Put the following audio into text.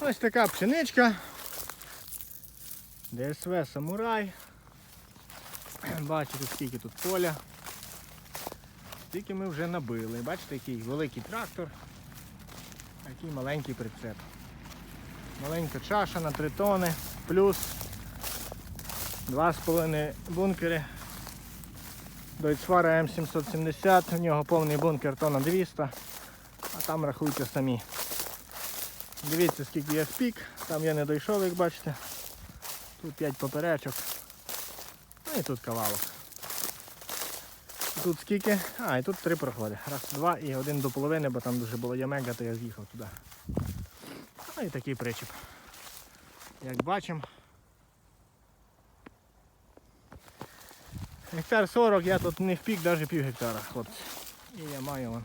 Ось така пшеничка. ДСВ самурай. Бачите, скільки тут поля. Скільки ми вже набили. Бачите, який великий трактор, який маленький прицеп. Маленька чаша на 3 тони, плюс 2,5 бункери. Дойцфара М770, в нього повний бункер тонна 200, а там рахуйте самі. Дивіться скільки є спік, там я не дійшов, як бачите. Тут 5 поперечок. Ну і тут кавалок. Тут скільки? А, і тут три проходи. Раз, два і один до половини, бо там дуже було ямега, то я з'їхав туди. Ну і такий причіп. Як бачимо. Гектар 40, я тут не впік навіть пів гектара, хлопці. І я маю вон